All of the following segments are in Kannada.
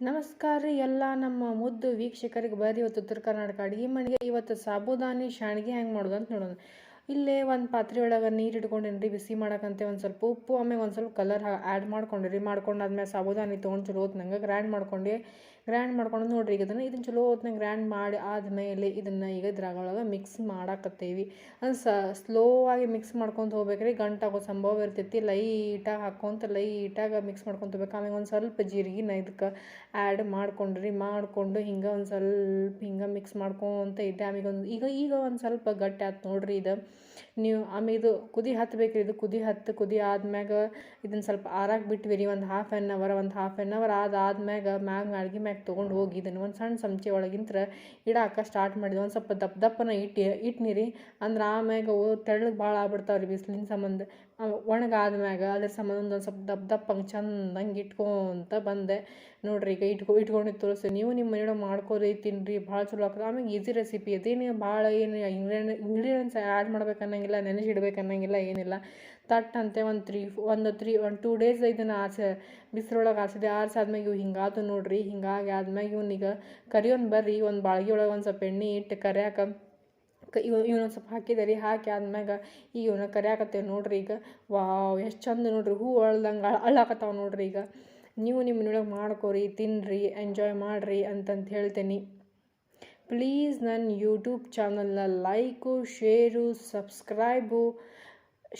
ನಮಸ್ಕಾರ ರೀ ಎಲ್ಲ ನಮ್ಮ ಮುದ್ದು ವೀಕ್ಷಕರಿಗೆ ಬರ್ರಿ ಇವತ್ತು ಉತ್ತರ ಕರ್ನಾಟಕ ಅಡುಗೆ ಮನೆಗೆ ಇವತ್ತು ಸಾಬುದಾನಿ, ಶಾಣಿಗೆ ಹೆಂಗೆ ಮಾಡೋದು ಅಂತ ನೋಡೋಣ. ಇಲ್ಲೇ ಒಂದು ಪಾತ್ರೆ ಒಳಗೆ ನೀರು ಇಟ್ಕೊಂಡೇನಿ ರೀ ಬಿಸಿ ಮಾಡಕ್ಕಂತೆ ಒಂದು ಸ್ವಲ್ಪ ಉಪ್ಪು, ಆಮೇಲೆ ಒಂದು ಸ್ವಲ್ಪ ಕಲರ್ ಆ್ಯಡ್ ಮಾಡ್ಕೊಂಡ್ರಿ. ಮಾಡ್ಕೊಂಡಾದ್ಮೇಲೆ ಸಾಬುದಾನಿ ತೊಗೊಂಡು ಚಲೋ ಹೊತ್ನಂಗೆ ಗ್ರ್ಯಾಂಡ್ ಮಾಡ್ಕೊಂಡು. ಗ್ರ್ಯಾಂಡ್ ಮಾಡ್ಕೊಂಡು ನೋಡ್ರಿ ಈಗ ಇದನ್ನು ಇದನ್ನು ಚಲೋ ಹೊತ್ನಾಗ ಗ್ರ್ಯಾಂಡ್ ಮಾಡಿ ಆದಮೇಲೆ ಇದನ್ನು ಈಗ ಇದ್ರಾಗೊಳಗೆ ಮಿಕ್ಸ್ ಮಾಡಾಕತ್ತೇವಿ. ಅದು ಸ್ಲೋ ಆಗಿ ಮಿಕ್ಸ್ ಮಾಡ್ಕೊತ ಹೋಗ್ಬೇಕ್ರಿ. ಗಂಟಾಗೋ ಸಂಭವ ಇರ್ತೈತಿ. ಲೈಟಾಗಿ ಹಾಕ್ಕೊಂತ ಲೈಟಾಗಿ ಮಿಕ್ಸ್ ಮಾಡ್ಕೊತ ಹೋಗ್ಬೇಕು. ಆಮೇಲೆ ಒಂದು ಸ್ವಲ್ಪ ಜೀರಿಗೆನ ಇದಕ್ಕೆ ಆ್ಯಡ್ ಮಾಡ್ಕೊಂಡ್ರಿ. ಮಾಡಿಕೊಂಡು ಹಿಂಗೆ ಒಂದು ಸ್ವಲ್ಪ ಹಿಂಗೆ ಮಿಕ್ಸ್ ಮಾಡ್ಕೊತ ಇದ್ದೆ ಆಮೇಲೆ ಒಂದು ಈಗ ಈಗ ಒಂದು ಸ್ವಲ್ಪ ಗಟ್ಟಿ ಆಯ್ತು ನೋಡ್ರಿ ಇದು. ನೀವು ಆಮೇಲೆ ಇದು ಕುದಿ ಹತ್ತಬೇಕ್ರಿ ಇದು ಕುದಿ ಹತ್ತು, ಕುದಿ ಆದ್ಮ್ಯಾಗ ಇದನ್ನು ಸ್ವಲ್ಪ ಆರಾಕ್ ಬಿಟ್ವಿ ರೀ, ಒಂದು ಹಾಫ್ ಆ್ಯನ್ ಅವರ್ ಒಂದು ಹಾಫ್ ಆ್ಯನ್ ಅವರ್ ಆದಾದ್ಮ್ಯಾಗ ಮ್ಯಾಗ ಅಡ್ಗೆ ಮ್ಯಾಗ ತೊಗೊಂಡು ಹೋಗಿ ಇದನ್ನು ಒಂದು ಸಣ್ಣ ಚಮಚೆ ಒಳಗಿಂತ್ರ ಇಡಾಕ ಸ್ಟಾರ್ಟ್ ಮಾಡಿದ್ವಿ. ಒಂದು ಸ್ವಲ್ಪ ದಪ್ಪ ದಪ್ಪನ ಇಟ್ಟು, ಇಟ್ನಿ ರೀ, ಅಂದ್ರೆ ಆಮ್ಯಾಗ ತೆಳ್ಳಗೆ ಭಾಳ ಆಗ್ಬಿಡ್ತಾವೆ ರೀ ಬಿಸಿಲಿನ ಸಂಬಂಧ. ಒಣಗಾದ್ಮ್ಯಾಗ ಅದ್ರ ಸಂಬಂಧ ಒಂದು ಸ್ವಲ್ಪ ದಪ್ಪ ದಪ್ಪಂಗೆ ಚಂದಂಗೆ ಇಟ್ಕೊಂತ ಬಂದೆ. ನೋಡ್ರಿ ಈಗ ಇಟ್ಕೊ ಇಟ್ಕೊಂಡಿದ್ದು ತೋರಿಸಿ ನೀವು ನಿಮ್ಮ ಮನೆಯೊಳಗೆ ಮಾಡ್ಕೊರಿ ತಿನ್ನಿರಿ ಭಾಳ ಚಲೋ ಆಗ್ತದೆ. ಆಮೇಲೆ ಈಸಿ ರೆಸಿಪಿ ಅದೇನು ಭಾಳ ಏನು ಇಂಗ್ರೀಡಿಯನ್ ಇಂಗ್ರೀಡಿಯೆಂಟ್ಸ್ ಆ್ಯಡ್ ಮಾಡ್ಬೇಕು ಅನ್ನಂಗಿಲ್ಲ ನೆನೆಸಿಡ್ಬೇಕು ಅನ್ನಂಗಿಲ್ಲ ಏನಿಲ್ಲ. ತಟ್ ಅಂತೆ ಒಂದು ತ್ರೀ ಒಂದು ತ್ರೀ ಒಂದು ಟೂ ಡೇಸ್ ಇದನ್ನು ಆರಿಸಿ ಬಿಸಿಲೊಳಗೆ ಆರಿಸಿದೆ. ಆರಿಸಾದ್ಮೇಲೆ ಇವು ಹಿಂಗಾದು ನೋಡ್ರಿ, ಹಿಂಗಾಗಿ ಆದ್ಮ್ಯಾಗ ಇವನಿಗೆ ಕರಿಯೋನ್ ಬರ್ರಿ, ಒಂದು ಬಾಳ್ಗೆ ಒಳಗೆ ಒಂದು ಸ್ವಲ್ಪ ಎಣ್ಣೆ ಇಟ್ಟು ಕರಿಯಾಕ ಕ, ಇವ ಇವನೊಂದು ಸ್ವಲ್ಪ ಹಾಕಿದೆ ರೀ, ಹಾಕಿ ಆದ್ಮ್ಯಾಗ ಈಗ ಇವನ ಕರಿಯಾಕತ್ತೇವೆ ನೋಡ್ರಿ ಈಗ. ವಾವ್, ಎಷ್ಟು ಚಂದ ನೋಡ್ರಿ, ಹೂ ಅಳ್ದಂಗೆ ಅಳ್ಳಾಕತ್ತಾವ ನೋಡ್ರಿ ಈಗ. ನೀವು ನಿಮ್ಮ ಮಾಡ್ಕೊರಿ ತಿನ್ನಿರಿ ಎಂಜಾಯ್ ಮಾಡಿರಿ ಅಂತಂತ ಹೇಳ್ತೇನೆ. ಪ್ಲೀಸ್ ನನ್ನ ಯೂಟ್ಯೂಬ್ ಚಾನಲ್ನ ಲೈಕು ಶೇರು ಸಬ್ಸ್ಕ್ರೈಬು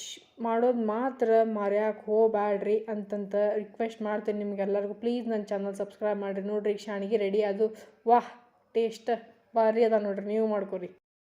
ಶ್ ಮಾಡೋದು ಮಾತ್ರ ಮರ್ಯಾಕೆ ಹೋಗ್ಬ್ಯಾಡ್ರಿ ಅಂತಂತ ರಿಕ್ವೆಸ್ಟ್ ಮಾಡ್ತೀನಿ ನಿಮ್ಗೆಲ್ಲರಿಗೂ. ಪ್ಲೀಸ್ ನನ್ನ ಚಾನಲ್ ಸಬ್ಸ್ಕ್ರೈಬ್ ಮಾಡಿರಿ. ನೋಡಿರಿ ಶಾಣಿಗೆ ರೆಡಿ ಅದು. ವಾಹ್ ಟೇಸ್ಟ್ ಭಾರಿ ಅದ ನೋಡಿರಿ, ನೀವು ಮಾಡ್ಕೊರಿ.